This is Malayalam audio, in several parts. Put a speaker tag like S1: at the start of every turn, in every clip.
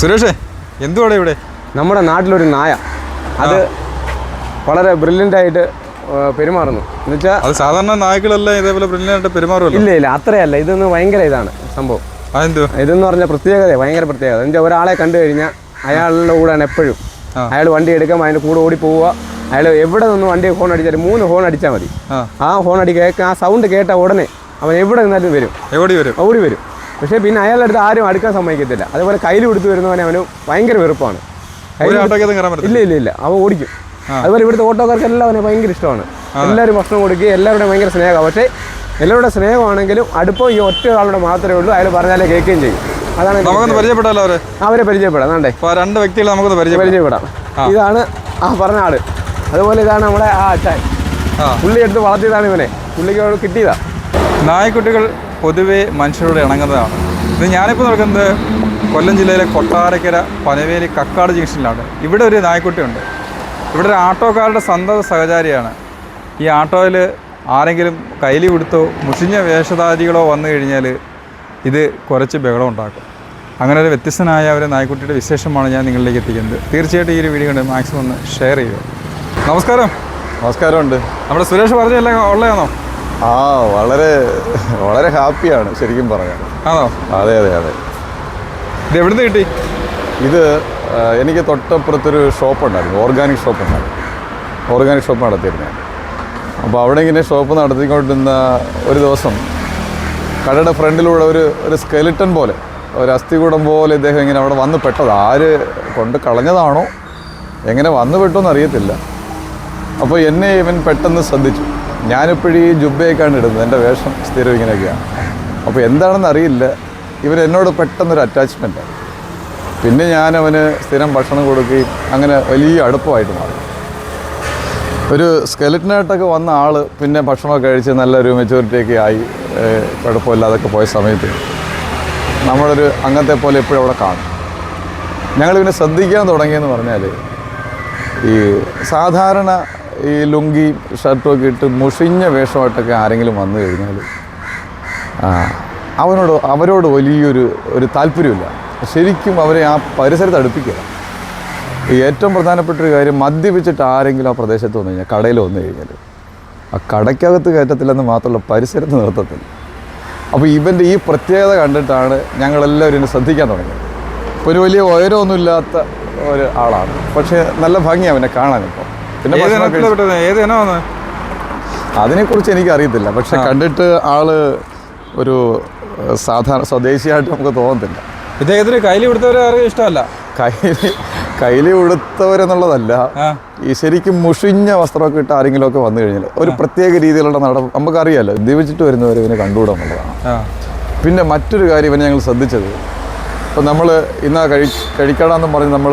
S1: സുരേഷേ എന്തുവാണ് ഇവിടെ?
S2: നമ്മുടെ നാട്ടിലൊരു നായ. അത് വളരെ ബ്രില്യന്റ് ആയിട്ട് പെരുമാറുന്നു. എന്നുവെച്ചാൽ
S1: അത് സാധാരണ നായ്ക്കളെല്ലാം ഇതേപോലെ ബ്രില്യന്റായിട്ട് പെരുമാറുമല്ലോ?
S2: ഇല്ല ഇല്ല അത്രയല്ല. ഇതൊന്ന് ഭയങ്കര ഇതാണ് സംഭവം.
S1: അതെന്തോ
S2: ഇതെന്ന് പറഞ്ഞ പ്രത്യേകത ഭയങ്കര പ്രത്യേകത. എന്നുവെച്ചാൽ ഒരാളെ കണ്ടു കഴിഞ്ഞാൽ അയാളുടെ കൂടെയാണ് എപ്പോഴും. അയാൾ വണ്ടി എടുക്കുമ്പോൾ അതിന്റെ കൂടെ ഓടി പോവുക. അയാൾ എവിടെ നിന്ന് വണ്ടി ഫോൺ അടിച്ചാലും മൂന്ന് ഫോൺ അടിച്ചാൽ മതി.
S1: ആ.
S2: ഫോൺ ഹോൺ അടി കേൾക്കാൻ ആ സൗണ്ട് കേട്ട ഉടനെ അവൻ എവിടെ നിന്നാലും വരും.
S1: എവിടെ വരും?
S2: ഓടി വരും. പക്ഷേ പിന്നെ അയാളുടെ അടുത്ത് ആരും അടുക്കാൻ സമ്മതിക്കത്തില്ല. അതേപോലെ കയ്യിൽ കൊടുത്തു വരുന്നവനെ അവന് ഭയങ്കര വെറുപ്പാണ്. ഇല്ല ഇല്ല ഇല്ല. അവൻ ഓടിക്കും. അതുപോലെ ഇവിടുത്തെ ഓട്ടോക്കാർക്ക് എല്ലാം അവനെ ഭയങ്കര ഇഷ്ടമാണ്. എല്ലാവരും ഭക്ഷണം കൊടുക്കുകയും എല്ലാവരുടെയും ഭയങ്കര സ്നേഹമാണ്. പക്ഷേ എല്ലാവരുടെ സ്നേഹമാണെങ്കിലും അടുപ്പം ഈ ഒറ്റ ഒരാളുടെ മാത്രമേ ഉള്ളൂ. അയാൾ പറഞ്ഞാലേ കേൾക്കുകയും ചെയ്യും. അതാണ്
S1: നമുക്കൊന്ന് പരിചയപ്പെടാമല്ലോ അവരെ?
S2: അവരെ പരിചയപ്പെടാം.
S1: അതെ രണ്ട് വ്യക്തികളെ നമുക്കൊന്ന് പരിചയപ്പെടാം.
S2: ഇതാണ് ആ പറഞ്ഞ ആൾ. അതുപോലെ ഇതാണ് നമ്മുടെ ആ അച്ഛൻ പുള്ളി എടുത്ത് വളർത്തിയതാണ് ഇവനെ. പുള്ളിക്ക് കിട്ടിയതാ.
S1: നായ്ക്കുട്ടികൾ പൊതുവെ മനുഷ്യരോട് ഇണങ്ങുന്നതാണ്. ഇത് ഞാനിപ്പോൾ നടക്കുന്നത് കൊല്ലം ജില്ലയിലെ കൊട്ടാരക്കര പനവേലി കക്കാട് ജംഗ്ഷനിലാണ്. ഇവിടെ ഒരു നായ്ക്കുട്ടിയുണ്ട്. ഇവിടെ ഒരു ആട്ടോക്കാരുടെ സന്തത സഹചാരിയാണ്. ഈ ആട്ടോയിൽ ആരെങ്കിലും കൈലി കൊടുത്തോ മുഷിഞ്ഞ വേഷധാരികളോ വന്നു കഴിഞ്ഞാൽ ഇത് കുറച്ച് ബഹളം ഉണ്ടാക്കും. അങ്ങനെ ഒരു വ്യത്യസ്തനായ ഒരു നായ്ക്കുട്ടിയുടെ വിശേഷമാണ് ഞാൻ നിങ്ങളിലേക്ക് എത്തിക്കുന്നത്. തീർച്ചയായിട്ടും ഈ ഒരു വീഡിയോ കണ്ട് മാക്സിമം ഒന്ന് ഷെയർ ചെയ്യുക. നമസ്കാരം.
S3: നമസ്കാരമുണ്ട്.
S1: നമ്മുടെ സുരേഷ് പറഞ്ഞല്ലേ ഉള്ളതാണോ?
S3: ആ വളരെ വളരെ ഹാപ്പിയാണ് ശരിക്കും പറയാൻ.
S1: ആണോ?
S3: അതെ അതെ അതെ.
S1: ഇത് എവിടുന്ന് കിട്ടി?
S3: ഇത് എനിക്ക് തൊട്ടപ്പുറത്തൊരു ഷോപ്പ് ഉണ്ടായിരുന്നു ഓർഗാനിക് ഷോപ്പ് ഉണ്ടായിരുന്നു ഓർഗാനിക് ഷോപ്പ് നടത്തിയിരുന്നു അപ്പോൾ അവിടെ ഇങ്ങനെ ഷോപ്പ് നടത്തിക്കൊണ്ടിരുന്ന ഒരു ദിവസം കടയുടെ ഫ്രണ്ടിലൂടെ ഒരു ഒരു സ്കെലിട്ടൺ പോലെ ഒരു അസ്ഥികൂടം പോലെ ഇദ്ദേഹം ഇങ്ങനെ അവിടെ വന്ന് പെട്ടത്. ആര് കൊണ്ട് കളഞ്ഞതാണോ? എങ്ങനെ വന്നു പെട്ടോന്ന് അറിയത്തില്ല. അപ്പോൾ എന്നെ ഇവൻ പെട്ടെന്ന് ശ്രദ്ധിച്ചു. ഞാനിപ്പോഴും ജുബയൊക്കെയാണ് ഇടുന്നത്. എന്റെ വേഷം സ്ഥിരം ഇങ്ങനെയൊക്കെയാണ്. അപ്പോൾ എന്താണെന്ന് അറിയില്ല. ഇവൻ എന്നോട് പെട്ടെന്നൊരു അറ്റാച്ച്മെന്റ് പിന്നെ ഞാനവന് സ്ഥിരം ഭക്ഷണം കൊടുക്കുകയും അങ്ങനെ വലിയ അടുപ്പമായിട്ട് മാറി. ഒരു സ്കെലറ്റിനായിട്ടൊക്കെ വന്ന ആൾ പിന്നെ ഭക്ഷണമൊക്കെ കഴിച്ച് നല്ലൊരു മെച്യൂരിറ്റിയൊക്കെ ആയി. കുഴപ്പമില്ലാതൊക്കെ പോയ സമയത്ത് നമ്മളൊരു അംഗത്തെ പോലെ എപ്പോഴും അവിടെ കാണും. ഞങ്ങൾ പിന്നെ ശ്രദ്ധിക്കാൻ തുടങ്ങിയെന്ന് പറഞ്ഞാൽ ഈ സാധാരണ ഈ ലുങ്കി ഷർട്ടും ഒക്കെ ഇട്ട് മുഷിഞ്ഞ വേഷമായിട്ടൊക്കെ ആരെങ്കിലും വന്നു കഴിഞ്ഞാൽ അവനോട് അവരോട് വലിയൊരു ഒരു താല്പര്യമില്ല. ശരിക്കും അവരെ ആ പരിസരത്ത് അടുപ്പിക്കുക ഏറ്റവും പ്രധാനപ്പെട്ട ഒരു കാര്യം മദ്യപിച്ചിട്ട് ആരെങ്കിലും ആ പ്രദേശത്ത് വന്നു കഴിഞ്ഞാൽ കടയിൽ വന്നു കഴിഞ്ഞാൽ ആ കടയ്ക്കകത്ത് കയറ്റത്തില്ലെന്ന് മാത്രമല്ല പരിസരത്ത് നിർത്തത്തില്ല. അപ്പോൾ ഇവന്റെ ഈ പ്രത്യേകത കണ്ടിട്ടാണ് ഞങ്ങളെല്ലാവരും ഇതിനെ ശ്രദ്ധിക്കാൻ തുടങ്ങിയത്. ഒരു വലിയ ഉയരമൊന്നുമില്ലാത്ത ഒരു ആളാണ്. പക്ഷേ നല്ല ഭംഗിയാണ് അവനെ കാണാൻ ഇപ്പോൾ പിന്നെ
S1: ഏത്
S3: ഭക്ഷണമൊക്കെ
S1: ഇനത്തിലാ ഇനമാണ്
S3: അതിനെക്കുറിച്ച് എനിക്ക് അറിയത്തില്ല പക്ഷെ കണ്ടിട്ട് ആൾ ഒരു സാധാരണ സ്വദേശിയായിട്ട് നമുക്ക് തോന്നത്തില്ല.
S1: ഇദ്ദേഹത്തിന് കയ്യിൽ കൊടുത്തവരെ ആർക്കും ഇഷ്ടമല്ല.
S3: കയ്യിൽ കയ്യിൽ ഉടുത്തവരെന്നുള്ളതല്ല ഈ ശരിക്കും മുഷിഞ്ഞ വസ്ത്രമൊക്കെ ഇട്ട് ആരെങ്കിലും ഒക്കെ വന്നു കഴിഞ്ഞാൽ ഒരു പ്രത്യേക രീതിയിലുള്ള നട നമുക്കറിയാമല്ലോ ദിവിച്ചിട്ട് വരുന്നവരെ ഇവനെ
S1: കണ്ടുകൂടാന്നുള്ളതാണ്
S3: പിന്നെ മറ്റൊരു കാര്യം ഇവനെ ഞങ്ങൾ ശ്രദ്ധിച്ചത് ഇപ്പം നമ്മൾ ഇന്ന് കഴി കഴിക്കണമെന്ന് പറഞ്ഞ് നമ്മൾ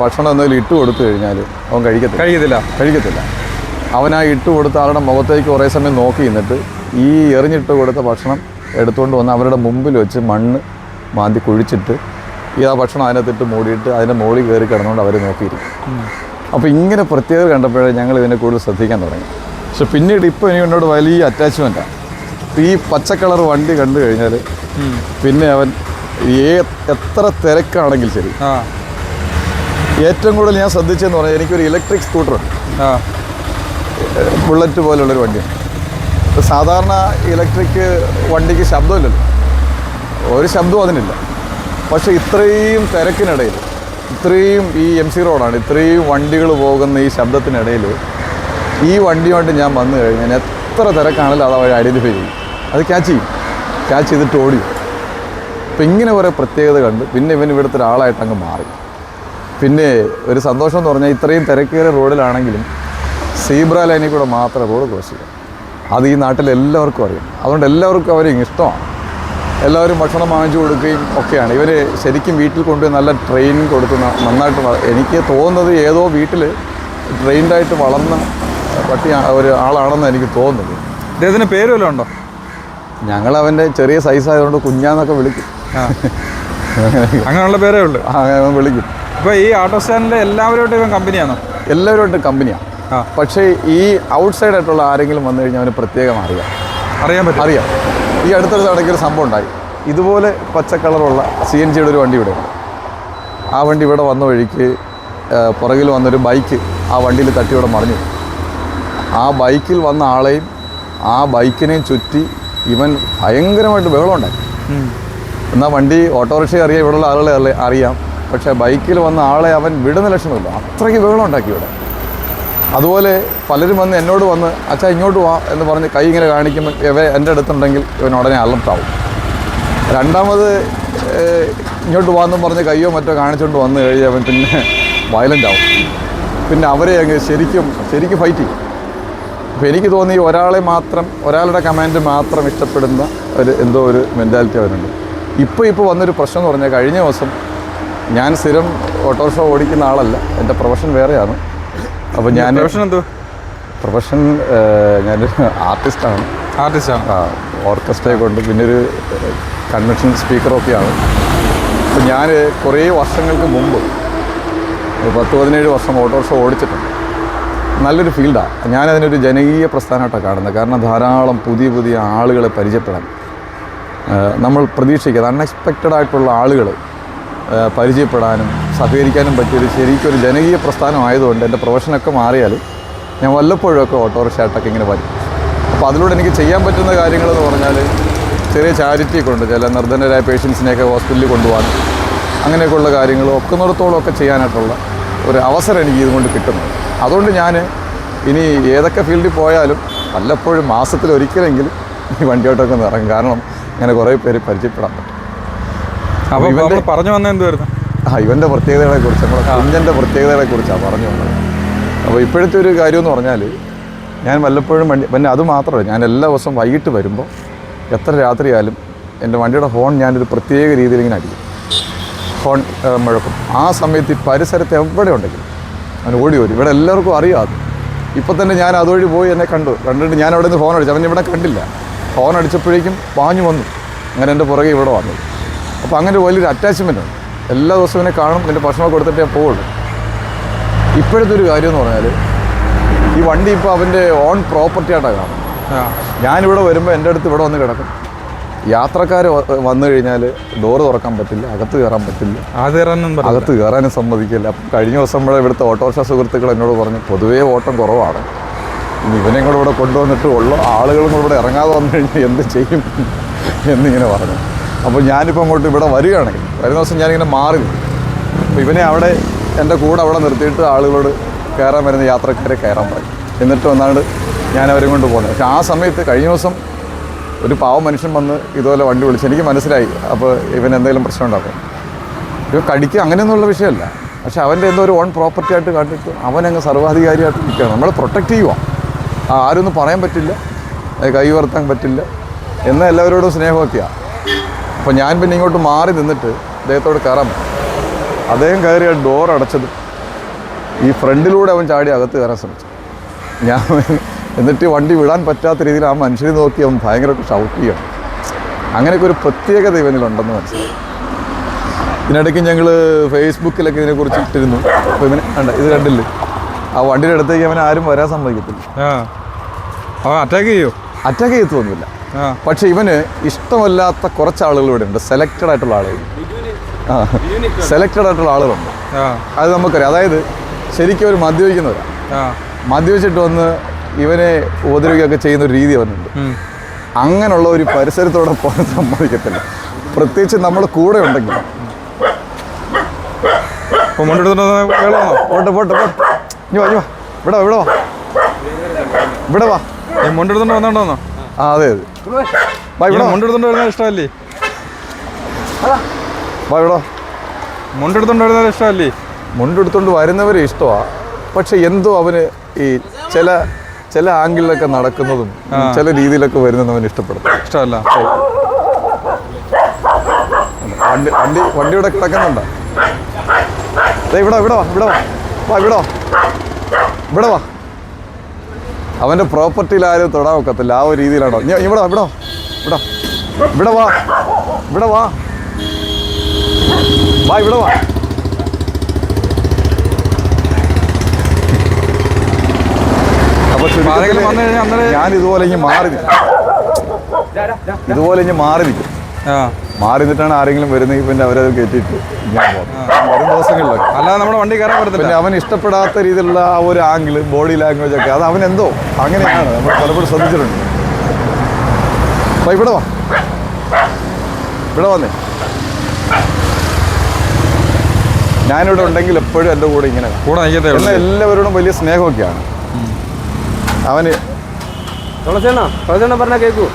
S3: ഭക്ഷണം എന്തെങ്കിലും ഇട്ട് കൊടുത്തു കഴിഞ്ഞാൽ അവൻ കഴിക്കത്തില്ല. കഴിക്കത്തില്ല. കഴിക്കത്തില്ല. അവനായി ഇട്ട് കൊടുത്ത ആളുടെ മുഖത്തേക്ക് കുറേ സമയം നോക്കി നിന്നിട്ട് ഈ എറിഞ്ഞിട്ട് കൊടുത്ത ഭക്ഷണം എടുത്തുകൊണ്ട് വന്ന് അവരുടെ മുമ്പിൽ വെച്ച് മണ്ണ് മാന്തി കുഴിച്ചിട്ട് ഈ ആ ഭക്ഷണം അതിനകത്തിട്ട് മൂടിയിട്ട് അതിന്റെ മുകളിൽ കയറി കിടന്നുകൊണ്ട് അവർ നോക്കിയിരിക്കും. അപ്പോൾ ഇങ്ങനെ പ്രത്യേകത കണ്ടപ്പോഴേ ഞങ്ങൾ ഇതിനെ കൂടുതൽ ശ്രദ്ധിക്കാൻ തുടങ്ങി. പക്ഷെ പിന്നീട് ഇപ്പോൾ എനിക്ക് എന്നോട് വലിയ അറ്റാച്ച്മെന്റാണ് ഈ പച്ച കളർ വണ്ടി കണ്ടു കഴിഞ്ഞാൽ പിന്നെ അവൻ എത്ര തിരക്കാണെങ്കിൽ ശരി. ഏറ്റവും കൂടുതൽ ഞാൻ ശ്രദ്ധിച്ചെന്ന് പറഞ്ഞാൽ എനിക്കൊരു ഇലക്ട്രിക് സ്കൂട്ടറുണ്ട് ബുള്ളറ്റ് പോലുള്ളൊരു വണ്ടിയാണ് ഇപ്പൊ സാധാരണ ഇലക്ട്രിക് വണ്ടിക്ക് ശബ്ദമില്ലല്ലോ. ഒരു ശബ്ദവും അതിനില്ല. പക്ഷേ ഇത്രയും തിരക്കിനിടയിൽ ഇത്രയും ഈ എം സി റോഡാണ് ഇത്രയും വണ്ടികൾ പോകുന്ന ഈ ശബ്ദത്തിനിടയിൽ ഈ വണ്ടിയുമായിട്ട് ഞാൻ വന്നു കഴിഞ്ഞാൽ എത്ര തിരക്കാണെങ്കിലും അത് അവർ ഐഡന്റിഫൈ ചെയ്യും. അത് ക്യാച്ച് ചെയ്യും. ക്യാച്ച് ചെയ്തിട്ട് ഓടി അപ്പം ഇങ്ങനെ കുറേ പ്രത്യേകത കണ്ട് പിന്നെ ഇവൻ ഇവിടുത്തെ ഒരാളായിട്ട് അങ്ങ് മാറി. പിന്നെ ഒരു സന്തോഷം എന്ന് പറഞ്ഞാൽ ഇത്രയും തിരക്കേറിയ റോഡിലാണെങ്കിലും സീബ്ര ലൈനിൽ കൂടെ മാത്രമേ റോഡ് ക്രോസ് ചെയ്യാം അത് ഈ നാട്ടിൽ എല്ലാവർക്കും അറിയാം. അതുകൊണ്ട് എല്ലാവർക്കും അവരെ ഇഷ്ടമാണ്. എല്ലാവരും ഭക്ഷണം വാങ്ങിച്ചു കൊടുക്കുകയും ഒക്കെയാണ്. ഇവർ ശരിക്കും വീട്ടിൽ കൊണ്ടുപോയി നല്ല ട്രെയിനിങ് കൊടുക്കുന്ന നന്നായിട്ട് എനിക്ക് തോന്നുന്നത് ഏതോ വീട്ടിൽ ട്രെയിൻഡായിട്ട് വളർന്ന പട്ടി ഒരു ആളാണെന്ന് എനിക്ക് തോന്നുന്നത്
S1: ഇദ്ദേഹത്തിന് പേര് വല്ലതും ഉണ്ടോ?
S3: ഞങ്ങൾ അവന്റെ ചെറിയ സൈസ് ആയതുകൊണ്ട് കുഞ്ഞാന്നൊക്കെ വിളിക്കും.
S1: അങ്ങനെയുള്ള പേരേ ഉള്ളൂ.
S3: വിളിക്കും.
S1: അപ്പോൾ ഈ ഓട്ടോ സ്റ്റാൻഡിലെ എല്ലാവരോട്ടും ഇവൻ കമ്പനിയാണോ?
S3: എല്ലാവരോട്ടും കമ്പനിയാണ് പക്ഷേ ഈ ഔട്ട്സൈഡ് ആയിട്ടുള്ള ആരെങ്കിലും വന്നു കഴിഞ്ഞാൽ അവന് പ്രത്യേകം അറിയാം.
S1: അറിയാൻ പറ്റും.
S3: അറിയാം. ഈ അടുത്തൊരു തടയ്ക്ക് ഒരു സംഭവം ഉണ്ടായി. ഇതുപോലെ പച്ച കളറുള്ള സി എൻ ജിയുടെ ഒരു വണ്ടി ഇവിടെ ഉണ്ട്. ആ വണ്ടി ഇവിടെ വന്ന വഴിക്ക് പുറകിൽ വന്നൊരു ബൈക്ക് ആ വണ്ടിയിൽ തട്ടി ഇവിടെ മറിഞ്ഞു. ആ ബൈക്കിൽ വന്ന ആളെയും ആ ബൈക്കിനെയും ചുറ്റി ഇവൻ ഭയങ്കരമായിട്ട് ബഹളം ഉണ്ടാക്കി എന്നാൽ വണ്ടി ഓട്ടോറിക്ഷ അറിയാം ഇവിടെയുള്ള ആളുകളെ അറിയാം. പക്ഷേ ബൈക്കിൽ വന്ന ആളെ അവൻ വിടുന്ന ലക്ഷണമില്ല. അത്രയ്ക്ക് ബഹളം ഉണ്ടാക്കി ഇവിടെ. അതുപോലെ പലരും വന്ന് എന്നോട് വന്ന് അച്ഛാ ഇങ്ങോട്ട് വാ എന്ന് പറഞ്ഞ് കൈ ഇങ്ങനെ കാണിക്കുമ്പോൾ ഇവ എന്റെ അടുത്തുണ്ടെങ്കിൽ ഇവൻ ഉടനെ അലർട്ടാവും രണ്ടാമത് ഇങ്ങോട്ട് വാന്നും പറഞ്ഞ് കയ്യോ മറ്റോ കാണിച്ചുകൊണ്ട് വന്നു കഴിഞ്ഞാൽ അവൻ പിന്നെ വയലന്റ് ആവും. പിന്നെ അവരെ അങ്ങ് ശരിക്കും ശരിക്കും ഫൈറ്റ് ചെയ്യും. അപ്പോൾ എനിക്ക് തോന്നി ഒരാളെ മാത്രം ഒരാളുടെ കമാൻഡ് മാത്രം ഇഷ്ടപ്പെടുന്ന ഒരു എന്തോ ഒരു മെന്റാലിറ്റി അവനുണ്ട്. ഇപ്പോൾ ഇപ്പോൾ വന്നൊരു പ്രശ്നം എന്ന് പറഞ്ഞാൽ കഴിഞ്ഞ ദിവസം ഞാൻ സ്ഥിരം ഓട്ടോറിക്ഷ ഓടിക്കുന്ന ആളല്ല. എന്റെ പ്രൊഫഷൻ വേറെയാണ്. അപ്പോൾ ഞാൻ
S1: പ്രൊഫഷൻ എന്തോ
S3: പ്രൊഫഷൻ ഞാനൊരു ആർട്ടിസ്റ്റാണ്
S1: ആർട്ടിസ്റ്റാണ്
S3: ആ ഓർക്കസ്ട്രയെ കൊണ്ട് പിന്നെ ഒരു കൺവെൻഷൻ സ്പീക്കറൊക്കെയാണ് അപ്പോൾ ഞാൻ കുറേ വർഷങ്ങൾക്ക് മുമ്പ് ഒരു പത്ത് പതിനേഴ് വർഷം ഓട്ടോറിക്ഷ ഓടിച്ചിട്ടുണ്ട്. നല്ലൊരു ഫീൽഡാണ് ഞാനതിനൊരു ജനകീയ പ്രസ്ഥാനമായിട്ടാണ് കാണുന്നത്. കാരണം ധാരാളം പുതിയ പുതിയ ആളുകളെ പരിചയപ്പെടാൻ. നമ്മൾ പ്രതീക്ഷിക്കാതെ അൺഎക്സ്പെക്റ്റഡ് ആയിട്ടുള്ള ആളുകൾ പരിചയപ്പെടാനും സഹകരിക്കാനും പറ്റിയൊരു ശരിക്കും ഒരു ജനകീയ പ്രസ്ഥാനം ആയതുകൊണ്ട് എന്റെ പ്രൊഫഷനൊക്കെ മാറിയാൽ ഞാൻ വല്ലപ്പോഴൊക്കെ ഓട്ടോറിക്ഷ ആയിട്ടൊക്കെ ഇങ്ങനെ വരും. അപ്പോൾ അതിലൂടെ എനിക്ക് ചെയ്യാൻ പറ്റുന്ന കാര്യങ്ങളെന്ന് പറഞ്ഞാൽ ചെറിയ ചാരിറ്റി ഉണ്ട്. ചില നിർധനരായ പേഷ്യൻസിനെയൊക്കെ ഹോസ്പിറ്റലിൽ കൊണ്ടുപോകാനും അങ്ങനെയൊക്കെയുള്ള കാര്യങ്ങൾ ഒക്കുന്നിടത്തോളമൊക്കെ ചെയ്യാനായിട്ടുള്ള ഒരു അവസരം എനിക്ക് ഇതുകൊണ്ട് കിട്ടുന്നു. അതുകൊണ്ട് ഞാൻ ഇനി ഏതൊക്കെ ഫീൽഡിൽ പോയാലും വല്ലപ്പോഴും മാസത്തിലൊരിക്കലെങ്കിലും ഈ വണ്ടിയോട്ടൊക്കെ ഒന്ന് ഇറങ്ങും. കാരണം അങ്ങനെ കുറേ പേര് പരിചയപ്പെടാൻ പറ്റും.
S1: അപ്പോൾ ഇവന്റെ- പറഞ്ഞു വന്ന എന്തുവായിരുന്നു?
S3: ആ ഇവന്റെ പ്രത്യേകതകളെ കുറിച്ച് നമ്മുടെ കുഞ്ഞന്റെ പ്രത്യേകതകളെ കുറിച്ചാണ് പറഞ്ഞു വന്നത്. അപ്പോൾ ഇപ്പോഴത്തെ ഒരു കാര്യം എന്ന് പറഞ്ഞാൽ ഞാൻ വല്ലപ്പോഴും വണ്ടി പിന്നെ അത് മാത്രമല്ല ഞാൻ എല്ലാ ദിവസവും വൈകിട്ട് വരുമ്പോൾ എത്ര രാത്രിയായാലും എന്റെ വണ്ടിയുടെ ഹോൺ ഞാനൊരു പ്രത്യേക രീതിയിൽ ഇങ്ങനെ അടിക്കും. ഹോൺ മുഴക്കും. ആ സമയത്ത് ഈ പരിസരത്ത് എവിടെ ഉണ്ടെങ്കിലും അവൻ ഓടി വരും. ഇവിടെ എല്ലാവർക്കും അറിയാം അത്. ഇപ്പം തന്നെ ഞാൻ അതുവഴി പോയി എന്നെ കണ്ടു. കണ്ടിട്ട് ഞാൻ അവിടെ നിന്ന് ഫോൺ അടിച്ചു. അവൻ ഇവിടെ കണ്ടില്ല. ഹോൺ അടിച്ചപ്പോഴേക്കും പാഞ്ഞു വന്നു. അങ്ങനെ എന്റെ പുറകെ ഇവിടെ വന്നു. അപ്പോൾ അങ്ങനെ വലിയൊരു അറ്റാച്ച്മെന്റ് ഉണ്ട്. എല്ലാ ദിവസവും എന്നെ കാണും എന്റെ ഭക്ഷണമൊക്കെ കൊടുത്തിട്ടേ പോവുള്ളൂ. ഇപ്പോഴത്തെ ഒരു കാര്യം എന്ന് പറഞ്ഞാൽ ഈ വണ്ടി ഇപ്പോൾ അവന്റെ ഓൺ പ്രോപ്പർട്ടി ആയിട്ടാണ് കാണുന്നത്. ഞാനിവിടെ വരുമ്പോൾ എന്റെ അടുത്ത് ഇവിടെ വന്ന് കിടക്കും. യാത്രക്കാർ വന്നു കഴിഞ്ഞാൽ ഡോറ് തുറക്കാൻ പറ്റില്ല അകത്ത് കയറാൻ പറ്റില്ല. അകത്ത് കയറാനും സമ്മതിക്കില്ല. കഴിഞ്ഞ ദിവസം ഇവിടെ ഇവിടുത്തെ ഓട്ടോറിക്ഷ സുഹൃത്തുക്കൾ എന്നോട് പറഞ്ഞു പൊതുവേ ഓട്ടം കുറവാണ്. ഇവനെയും കൂടെ ഇവിടെ കൊണ്ടുവന്നിട്ട് ഉള്ള? ആളുകളും കൂടെ ഇവിടെ ഇറങ്ങാതെ വന്നു കഴിഞ്ഞാൽ എന്ത് ചെയ്യും എന്നിങ്ങനെ പറഞ്ഞു. അപ്പോൾ ഞാനിപ്പോൾ അങ്ങോട്ട് ഇവിടെ വരികയാണെങ്കിൽ വരുന്ന ദിവസം ഞാനിങ്ങനെ മാറി അപ്പോൾ ഇവനെ അവിടെ എന്റെ കൂടെ അവിടെ നിർത്തിയിട്ട് ആളുകളോട് കയറാൻ വരുന്ന യാത്രക്കാരെ കയറാൻ പറയും എന്നിട്ട് വന്നാണ്ട് ഞാൻ അവരെ കൊണ്ട് പോകുന്നത് പക്ഷേ ആ സമയത്ത് കഴിഞ്ഞ ദിവസം ഒരു പാവ മനുഷ്യൻ വന്ന് ഇതുപോലെ വണ്ടി വിളിച്ച് എനിക്ക് മനസ്സിലായി. അപ്പോൾ ഇവൻ എന്തെങ്കിലും പ്രശ്നം ഉണ്ടാക്കും. ഇവ കടിക്കുക അങ്ങനെയൊന്നുള്ള വിഷയമല്ല. പക്ഷെ അവന്റെ എന്തോ ഒരു ഓൺ പ്രോപ്പർട്ടി ആയിട്ട് കണ്ടിട്ട് അവനങ്ങ് സർവാധികാരിയായിട്ട് നിൽക്കുകയാണ് നമ്മൾ പ്രൊട്ടക്റ്റ് ചെയ്യുക ആ ആരൊന്നും പറയാൻ പറ്റില്ല. കൈവർത്താൻ പറ്റില്ല. എന്നാൽ എല്ലാവരോടും സ്നേഹമൊക്കെയാണ് അപ്പോൾ ഞാൻ പിന്നെ ഇങ്ങോട്ട് മാറി നിന്നിട്ട് അദ്ദേഹത്തോട് കയറാൻ അദ്ദേഹം കയറി ആ ഡോർ അടച്ചത് ഈ ഫ്രണ്ടിലൂടെ അവൻ ചാടി അകത്ത് കയറാൻ ശ്രമിച്ചു. ഞാൻ എന്നിട്ട് വണ്ടി വിടാൻ പറ്റാത്ത രീതിയിൽ ആ മനുഷ്യനെ നോക്കി അവൻ ഭയങ്കരമായിട്ട് ഷൗട്ട് ചെയ്യണം. അങ്ങനെയൊക്കെ ഒരു പ്രത്യേകത ഇവനിലുണ്ടെന്ന് മനസ്സിലായി. ഇതിനിടയ്ക്ക് ഞങ്ങൾ ഫേസ്ബുക്കിലൊക്കെ ഇതിനെക്കുറിച്ച് ഇട്ടിരുന്നു. അപ്പോൾ ഇവന് കണ്ട ഇത് കണ്ടില്ലേ? ആ വണ്ടിയുടെ അടുത്തേക്ക് അവൻ ആരും വരാൻ സമ്മതിക്കത്തില്ല.
S1: അറ്റാക്ക് ചെയ്യോ.
S3: അറ്റാക്ക് പക്ഷെ ഇവന് ഇഷ്ടമല്ലാത്ത കുറച്ച് ആളുകൾ ഇവിടെ ഉണ്ട്. സെലക്റ്റഡ് ആയിട്ടുള്ള ആളുകൾ. ആ. സെലക്റ്റഡ് ആയിട്ടുള്ള ആളുകളുണ്ട്. അത് നമുക്കറിയാം. അതായത് ശരിക്കും അവർ മദ്യപിക്കുന്നവരാണ്
S1: ആ.
S3: മദ്യപിച്ചിട്ട് വന്ന് ഇവനെ ഉപദ്രവിക്കുകയൊക്കെ ചെയ്യുന്ന ഒരു രീതി അവനുണ്ട്. അങ്ങനെയുള്ള ഒരു പരിസരത്തോടെ പോകാൻ സമ്മതിക്കത്തില്ല. പ്രത്യേകിച്ച് നമ്മൾ കൂടെ ഉണ്ടെങ്കിൽ. പോട്ടെ പോട്ടെ പോട്ടെ. ഇവിടെ ഇവിടെ വാ. ഇവിടെ വാ.
S1: മുണ്ടെടുത്തോണ്ട് വന്നോണ്ടോന്നോ
S3: ആ അതെ അതെ. ഇവിടെ.
S1: മുണ്ടെടുത്തോണ്ട് വരുന്നത് ഇഷ്ടമല്ലേ?
S3: വാ ഇവിടെ.
S1: മുണ്ടെടുത്തോണ്ട് വരുന്നത് ഇഷ്ടമല്ലേ?
S3: മുണ്ടെടുത്തോണ്ട് വരുന്നവരെ ഇഷ്ടമാ പക്ഷെ എന്തോ അവന് ഈ ചില ചില ആംഗിളിലൊക്കെ നടക്കുന്നതും ചില രീതിയിലൊക്കെ വരുന്നതും അവന് ഇഷ്ടപ്പെടും.
S1: ഇഷ്ടമല്ല.
S3: വണ്ടി വണ്ടി വണ്ടി ഇവിടെ കിടക്കുന്നുണ്ടോ? ഇവിടെ ഇവിടെ വാ ഇവിടെ വാ. വാ ഇവിടെ വാ. ഇവിടെ വാ. അവന്റെ പ്രോപ്പർട്ടിയിൽ ആരും തൊടാൻ ഒക്കത്തില്ല. ആ ഒരു രീതിയിലാണോ? ഇവിടെ ഇവിടെ ഇവിടെ. ഇവിടെ വാ ഇവിടെ വാ. വാ ഇവിടെ വാ. അപ്പൊ ഞാൻ ഇതുപോലെ ഇനി മാറി നിൽക്കും. ഇതുപോലെ ഇനി മാറി നിൽക്കും. മാറി നിന്നിട്ടാണ് ആരെങ്കിലും വരുന്നെങ്കിൽ പിന്നെ അവരത് കയറ്റിയിട്ട് ഞാൻ പോകും വരും ദിവസങ്ങളിലൊക്കെ.
S1: അല്ലാതെ നമ്മുടെ വണ്ടി കയറാൻ പറ്റത്തില്ല.
S3: പിന്നെ അവൻ ഇഷ്ടപ്പെടാത്ത രീതിയിലുള്ള ആ ഒരു ആംഗിൾ ബോഡി ലാംഗ്വേജ് ഒക്കെ അത് അവൻ എന്തോ അങ്ങനെയാണ്. നമ്മൾ പലപ്പോഴും ശ്രദ്ധിച്ചിട്ടുണ്ട്. അപ്പൊ ഇവിടെ വാ. ഇവിടെ വന്നേ. ഞാനിവിടെ ഉണ്ടെങ്കിൽ എപ്പോഴും എന്റെ കൂടെ ഇങ്ങനെ
S1: കൂടെ ഉള്ളൂ.
S3: എല്ലാവരോടും വലിയ സ്നേഹമൊക്കെയാണ്. അവന്
S2: തുളസേണ്ണ തുളസേണ്ണ പറഞ്ഞാൽ കേൾക്കൂ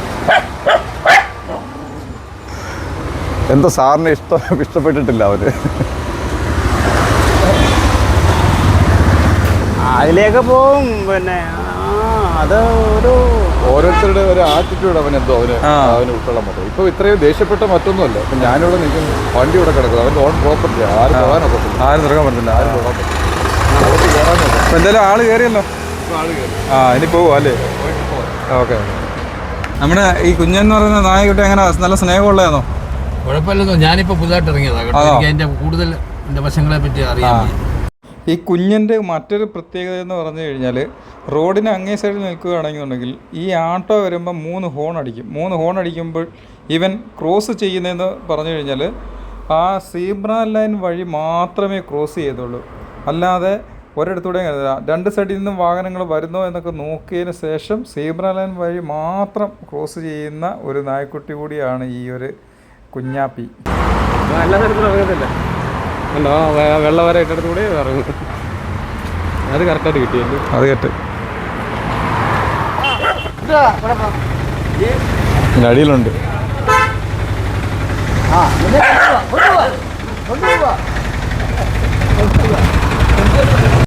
S3: എന്തോ സാറിന് ഇഷ്ടം? ഇഷ്ടപ്പെട്ടിട്ടില്ല അവർ.
S4: അതിലേക്ക് പോവും പിന്നെ ആ, അത് ഒരു
S3: ഓരോരുത്തരുടെ ഒരു ആറ്റിറ്റ്യൂഡ് അവൻ എന്തോ അവന്. അവന് ഉൾക്കൊള്ളാൻ പറ്റും. ഇപ്പൊ ഇത്രയും ദേഷ്യപ്പെട്ട മറ്റൊന്നുമല്ല. ഇപ്പൊ ഞാനിവിടെ നിൽക്കുന്നു വണ്ടി ഇവിടെ കിടക്കുന്നത് അവന്റെ ഓൺ പ്രോപ്പർട്ടി ആരും പോകാനൊക്കത്തില്ല
S1: ആരും തുറക്കാൻ പറ്റില്ല
S3: ആരും പോകാൻ പറ്റില്ല
S1: എന്തായാലും ആൾ കയറിയല്ലോ ആ ഇനി പോവാ അല്ലേ? ഓക്കെ. നമ്മുടെ ഈ കുഞ്ഞെന്ന് പറയുന്ന നായക്കുട്ടി എങ്ങനെ? നല്ല സ്നേഹമുള്ളതാണോ?
S5: കുഴപ്പമില്ലെന്നോ ഞാനിപ്പോ പുതുതായിട്ട് ഇറങ്ങിയതാ കേട്ടോ. എനിക്ക് കൂടുതൽ വശങ്ങളെ പറ്റി അറിയാം
S1: ഈ കുഞ്ഞിന്റെ മറ്റൊരു പ്രത്യേകത എന്ന് പറഞ്ഞു കഴിഞ്ഞാൽ റോഡിന് അങ്ങേ സൈഡിൽ നിൽക്കുകയാണെന്നുണ്ടെങ്കിൽ ഈ ആട്ടോ വരുമ്പോൾ മൂന്ന് ഹോൺ അടിക്കും. മൂന്ന് ഹോൺ അടിക്കുമ്പോൾ ഇവൻ ക്രോസ് ചെയ്യുന്നതെന്ന് പറഞ്ഞു കഴിഞ്ഞാൽ ആ സീബ്ര ലൈൻ വഴി മാത്രമേ ക്രോസ് ചെയ്തുള്ളൂ അല്ലാതെ ഒരിടത്തൂടെ രണ്ട് സൈഡിൽ നിന്നും വാഹനങ്ങൾ വരുന്നോ എന്നൊക്കെ നോക്കിയതിന് ശേഷം സീബ്ര ലൈൻ വഴി മാത്രം ക്രോസ് ചെയ്യുന്ന ഒരു നായ്ക്കുട്ടി കൂടിയാണ് ഈ ഒരു കുഞ്ഞാപ്പി.
S2: എല്ലാ തരത്തിലും ഇറങ്ങത്തില്ല കണ്ടോ ആ വെള്ള വര ഇട്ടടുത്ത് കൂടെ ഇറങ്ങും അത് കറക്റ്റായിട്ട് കിട്ടിയല്ലോ
S1: അത് കേട്ട്.
S3: പിന്നെ അടിയിലുണ്ട്.